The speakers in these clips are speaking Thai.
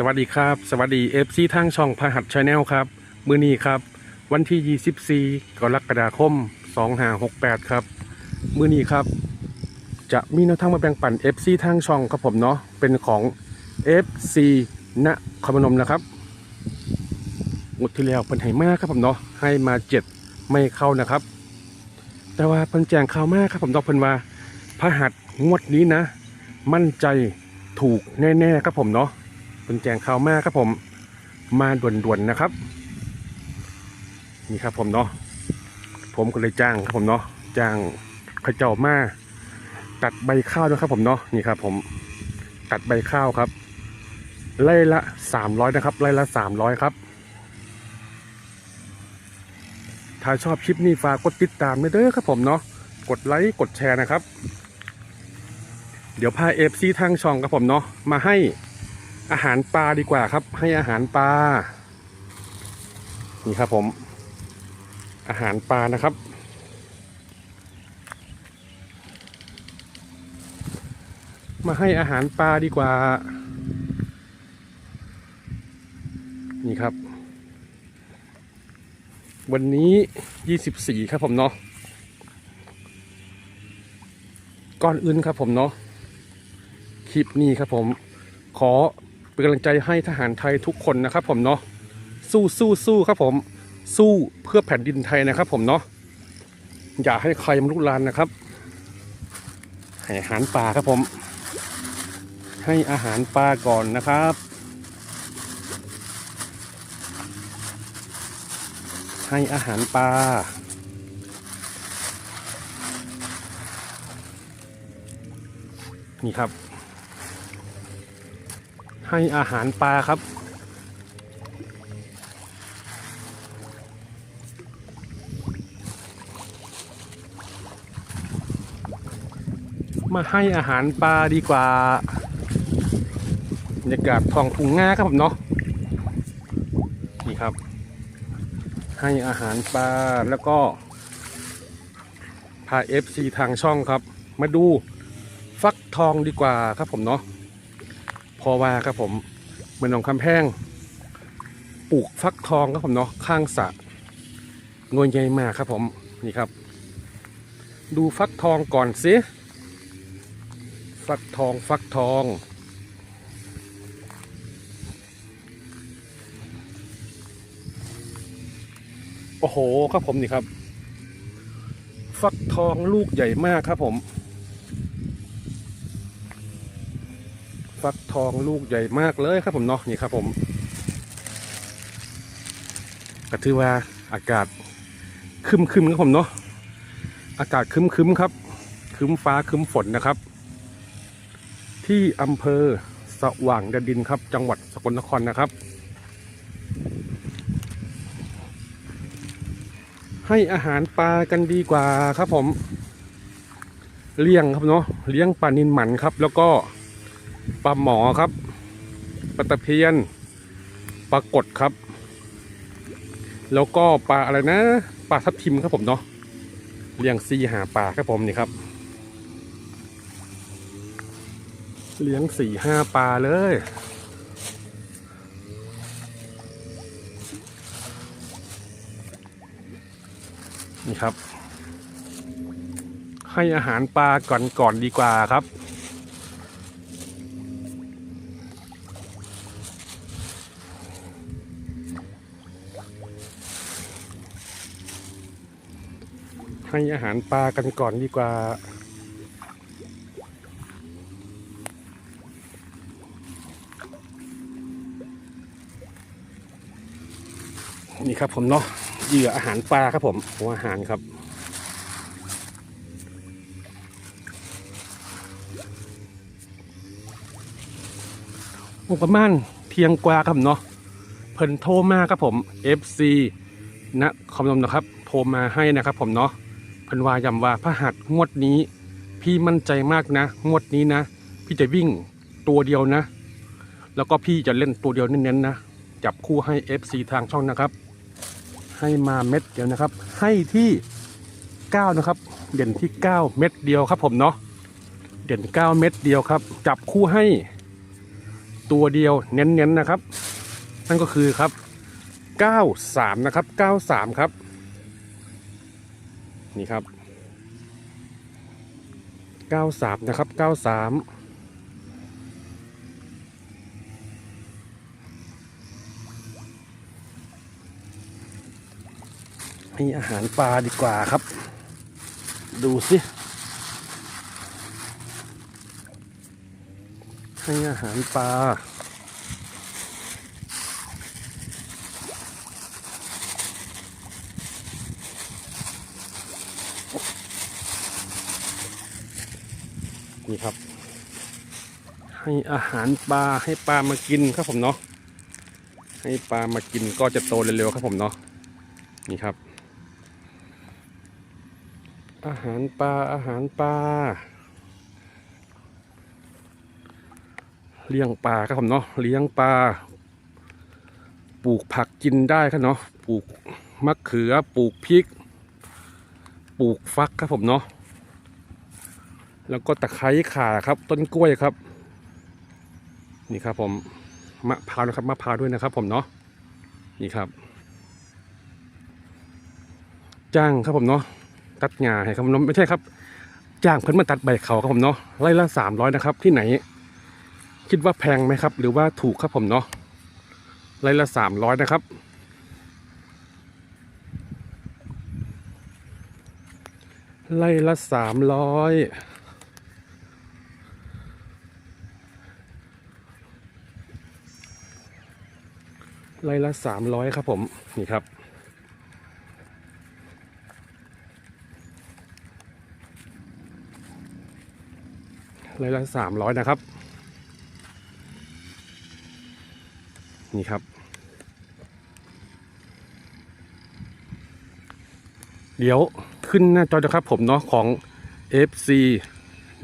สวัสดีครับ สวัสดีเอฟซีทางช่องพหัสชาแนลครับ มือนี้ครับ วันที่ 24 กรกฎาคม 2568 ครับ มือนี้ครับ จะมีแนวทางมาแบ่งปัน FC ทางช่องครับผมเนาะเป็นของ FC ณคมนมนะครับงวดที่แล้วเพิ่นให้มากครับผมเนาะให้มา7ไม่เข้านะครับ แต่ว่าเพิ่นแจ้งข่าวมากครับผมเนาะเพิ่นว่าพหัสงวดนี้นะ มั่นใจถูกแน่ๆครับผมเนาะ เป็นแจงข่าวมากครับผมมาด่วนๆนะครับ นี่ครับผมเนาะผมก็เลยจ้างครับผมเนาะจ้างพระเจ้ามาตัดใบข้าวนะครับผมเนาะนี่ครับผมตัดใบข้าวครับไล่ละสามร้อยนะครับไล่ละสามร้อยครับ ถ้าชอบคลิปนี้ฝากกดติดตามด้วยเด้อครับผมเนาะกดไลค์กดแชร์นะครับ เดี๋ยวพาเอฟซีทางช่องครับผมเนาะมาให้ อาหารปลาดีกว่าครับ ให้อาหารปลา นี่ครับผม อาหารปลานะครับ มาให้อาหารปลาดีกว่า นี่ครับ วันนี้24ครับผมเนาะก่อนอื่นครับผมเนาะคลิปนี้ครับผมขอ เป็นกำลังใจให้ทหารไทยทุกคนนะครับ ผมเนาะสู้สู้สู้ครับผมสู้เพื่อแผ่นดินไทยนะครับ ผมเนาะอย่าให้ใครมาลุกลานนะครับ ให้อาหารปลาครับผม ให้อาหารปลาก่อนนะครับให้อาหารปลา นี่ครับ ให้อาหารปลาครับ มาให้อาหารปลาดีกว่าบรรยากาศท้องทุ่งนาครับผมเนาะนี่ครับ ให้อาหารปลาแล้วก็พา FC ทางช่องครับ มาดูฟักทองดีกว่าครับผมเนาะ พอว่าครับผมเมืองหนองคำแพงปลูกฟักทองครับผมเนาะข้างสระงวยใหญ่มากครับผมนี่ครับ ดูฟักทองก่อนสิฟักทองฟักทองโอ้โหครับผมนี่ครับ ฟักทองลูกใหญ่มากครับผม ฟักทองลูกใหญ่มากเลยครับผมเนาะนี่ครับผมก็ถือว่าอากาศคึมคึมครับผมเนาะอากาศคึมคึมครับ คึมฟ้าคึมฝนนะครับ ที่อำเภอสว่างแดนดินครับ จังหวัดสกลนครนะครับ ให้อาหารปลากันดีกว่าครับผม เลี้ยงครับเนาะเลี้ยงปลานินหมันครับ แล้วก็ ปลาหมอครับปลาตะเพียนปลากดครับ แล้วก็ปลาอะไรนะปลาทับทิมครับผมเนาะเลี้ยงซีหาปลาครับผมนี่ครับ เลี้ยงสี่ห้าปลาเลยนี่ครับ ให้อาหารปลาก่อนก่อนดีกว่าครับ ให้อาหารปลากันก่อนดีกว่านี่ครับผมเนาะเหยื่ออาหารปลาครับผมหัวอาหารครับ ประมาณเทียงกว่าครับเนาะเพิ่นโทรมาครับผม FC นะคอมนมนะครับ โทรมาให้นะครับผมเนาะ เพิ่นว่าย้ำว่าพระหัสงวดนี้ พี่มั่นใจมากนะ งวดนี้นะ พี่จะวิ่งตัวเดียวนะ แล้วก็พี่จะเล่นตัวเดียวเน้นๆนะ จับคู่ให้ FC ทางช่องนะครับ ให้มาเม็ดเดียวนะครับ ให้ที่9นะครับ เด่นที่ 9 เม็ดเดียวครับ ผมเนาะ เด่น 9 เม็ดเดียวครับ จับคู่ให้ตัวเดียวเน้นๆนะครับ นั่นก็คือครับ 93 นะครับ 93 ครับ นี่ครับ 93 นะครับ 93ให้อาหารปลาดีกว่าครับ ดูสิ ให้อาหารปลา นี่ครับ ให้อาหารปลาให้ปลามากินครับผมเนาะให้ปลามากินก็จะโตเร็วๆครับผมเนาะนี่ครับ อาหารปลาอาหารปลาเลี้ยงปลาครับผมเนาะเลี้ยงปลาปลูกผักกินได้ครับเนาะปลูกมะเขือปลูกพริก ปลูกฟักครับผมเนาะ แล้วก็ตะไคร้ข่าครับ ต้นกล้วยครับ นี่ครับผมมะพร้าวนะครับมะพร้าวด้วยนะครับ ผมเนาะนี่ครับ จ้างครับผมเนาะตัดหญ้าให้ครับผมไม่ใช่ครับ จ้างเพิ่นมาตัดใบเขาครับผมเนาะไร่ละสามร้อยนะครับ ที่ไหน คิดว่าแพงไหมครับ หรือว่าถูกครับผมเนาะไร่ละสามร้อยนะครับไล่ละสามร้อย ไล่ละสามร้อยครับผมนี่ครับไล่ละสามร้อยนะครับ นี่ครับ เดี๋ยวขึ้นหน้าจอนะครับผมเนาะของ FC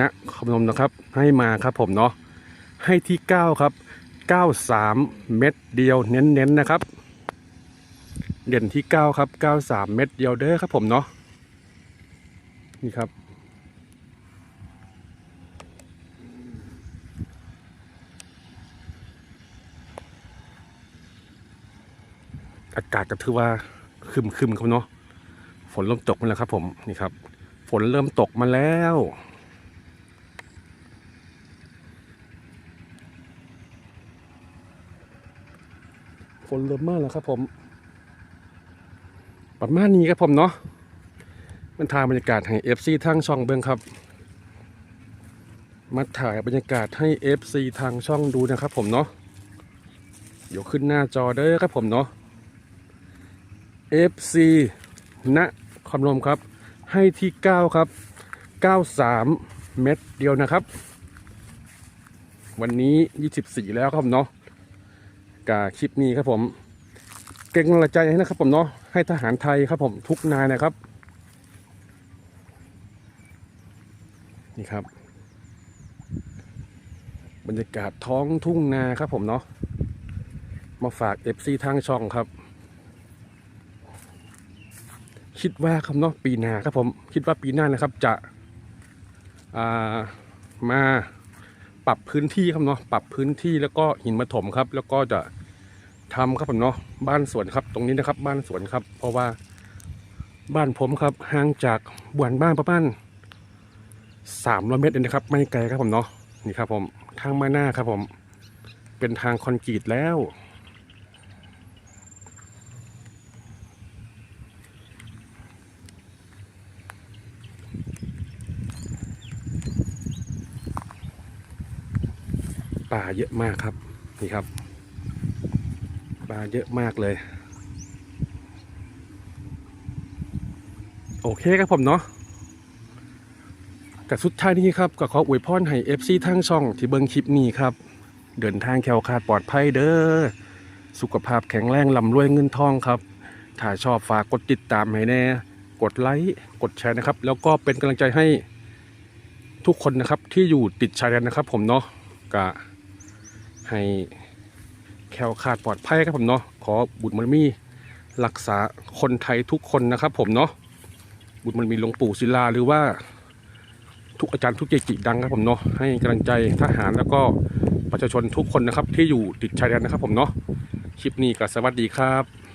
นะคำนมนะครับให้มาครับผมเนาะให้ที่ 9 ครับ 93 เม็ดเดียวเน้นๆนะครับ เด่นที่ 9 ครับ 93 เม็ดเดียวเด้อครับผมเนาะนี่ครับ อากาศก็ถือว่าคึมคึมๆครับเนาะฝนเริ่มตกมาแล้วครับผมนี่ครับ ฝนเริ่มตกมาแล้ว ฝนเริ่มมาแล้วครับผมประมาณนี้ครับผมเนาะมันถ่ายบรรยากาศให้เอฟซีทางช่องเบิ้งครับ มาถ่ายบรรยากาศให้ FC ทางช่องดูนะครับผมเนาะเดี๋ยวขึ้นหน้าจอเด้อครับผมเนาะ FC ณคำนมครับ ให้ที่ 9 ครับ 93 เม็ดเดียวนะครับ วันนี้ 24 แล้วครับผมเนาะ กาคลิปนี้ครับผม เก่งกำลังใจให้นะครับผมเนาะให้ทหารไทยครับผมทุกนายนะครับ นี่ครับ บรรยากาศท้องทุ่งนาครับผมเนาะมาฝาก FC ทางช่องครับ คิดว่าครับเนาะปีหน้าครับผมคิดว่าปีหน้านะครับจะามา ปรับพื้นที่ครับเนาะปรับพื้นที่แล้วก็หินมาถมครับ แล้วก็จะทำครับผมเนาะบ้านสวนครับ ตรงนี้นะครับ บ้านสวนครับ เพราะว่าบ้านผมครับห่างจากบวนบ้านประมาณสามร้อยเมตรเองนะครับ ไม่ไกลครับผมเนาะนี่ครับผมทางมาหน้าครับผม เป็นทางคอนกรีตแล้ว ป่าเยอะมากครับ นี่ครับป่าเยอะมากเลย โอเคครับผมเนาะกับสุดท้ายนี้ครับก็ขออวยพรให้เอฟซีทั้งช่องที่เบิ้งคลิปนี้ครับ เดินทางแคล้วคลาดปลอดภัยเด้อสุขภาพแข็งแรงลำรวยเงินทองครับ ถ้าชอบฝากกดติดตามให้แน่ กดไลค์กดแชร์นะครับ แล้วก็เป็นกำลังใจให้ทุกคนนะครับที่อยู่ติดชายแดนนะครับผมเนาะก็ ให้แคล้วคลาดปลอดภัยครับผมเนาะขอบุญมันมีรักษาคนไทยทุกคนนะครับ ผมเนาะบุญมันมีหลวงปู่ศิลาหรือว่าทุกอาจารย์ทุกเกจิดังครับผมเนาะให้กำลังใจทหารแล้วก็ประชาชนทุกคนนะครับ ที่อยู่ติดชายแดนนะครับ ผมเนาะคลิปนี้ก็สวัสดีครับ